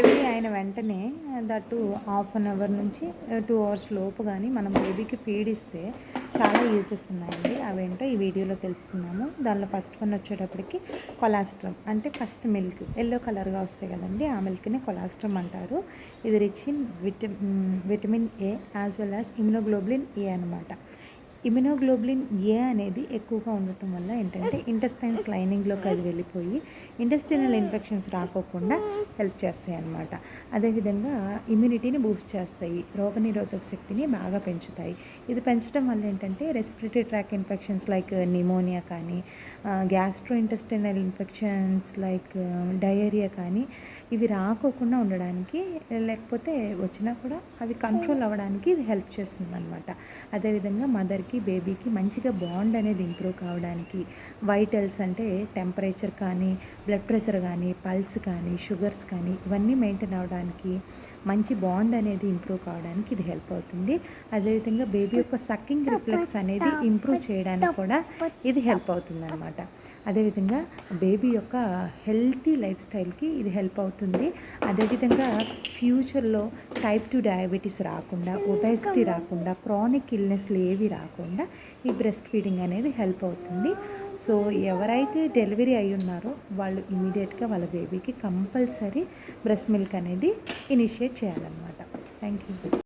Delivery అయిన వెంటనే that half an hour నుంచి uh, టూ అవర్స్ లోపు కానీ మనం బేబీకి ఫీడిస్తే చాలా యూజెస్ ఉన్నాయండి. అవేంటో ఈ వీడియోలో తెలుసుకుందాము దానిలో ఫస్ట్ వన్ వచ్చేటప్పటికి కొలాస్ట్రమ్ అంటే ఫస్ట్ మిల్క్ ఎల్లో కలర్గా వస్తాయి కదండి. ఆ మిల్క్ని కొలాస్ట్రమ్ అంటారు. ఇది rich in vitamin vitamin A as well as immunoglobulin A అనమాట ఇమ్యునోగ్లోబులిన్ ఏ అనేది ఎక్కువగా ఉండటం వల్ల ఏంటంటే ఇంటెస్టైన్స్ లైనింగ్లోకి అది వెళ్ళిపోయి ఇంటెస్టినల్ ఇన్ఫెక్షన్స్ రాకోకుండా హెల్ప్ చేస్తాయి అన్నమాట. అదేవిధంగా ఇమ్యూనిటీని బూస్ట్ చేస్తాయి. రోగనిరోధక శక్తిని బాగా పెంచుతాయి. ఇది పెంచడం వల్ల ఏంటంటే respiratory tract infections like pneumonia కానీ gastrointestinal infections like diarrhoea కానీ ఇవి రాకోకుండా ఉండడానికి లేకపోతే వచ్చినా కూడా అవి కంట్రోల్ అవ్వడానికి ఇది హెల్ప్ చేస్తుంది అనమాట అదేవిధంగా మదర్కి బేబీకి మంచిగా బాండ్ అనేది ఇంప్రూవ్ కావడానికి వైటల్స్ అంటే టెంపరేచర్ కానీ బ్లడ్ ప్రెషర్ కానీ పల్స్ కానీ షుగర్స్ కానీ ఇవన్నీ మెయింటైన్ అవ్వడానికి మంచి బాండ్ అనేది ఇంప్రూవ్ కావడానికి ఇది హెల్ప్ అవుతుంది. అదేవిధంగా బేబీ యొక్క సక్కింగ్ రిఫ్లెక్స్ అనేది ఇంప్రూవ్ చేయడానికి కూడా ఇది హెల్ప్ అవుతుంది అనమాట అదేవిధంగా బేబీ యొక్క హెల్తీ లైఫ్ స్టైల్కి ఇది హెల్ప్ అవుతుంది. అదేవిధంగా ఫ్యూచర్లో టైప్ టూ డయాబెటీస్ రాకుండా ఒబెసిటీ రాకుండా క్రానిక్ ఇల్నెస్లు ఏవి రాకుండా ఈ బ్రెస్ట్ ఫీడింగ్ అనేది హెల్ప్ అవుతుంది. సో ఎవరైతే డెలివరీ అయి ఉన్నారో వాళ్ళు ఇమీడియట్గా వాళ్ళ బేబీకి కంపల్సరీ బ్రెస్ట్ మిల్క్ అనేది ఇనిషియేట్ చేయాలన్నమాట. Thank you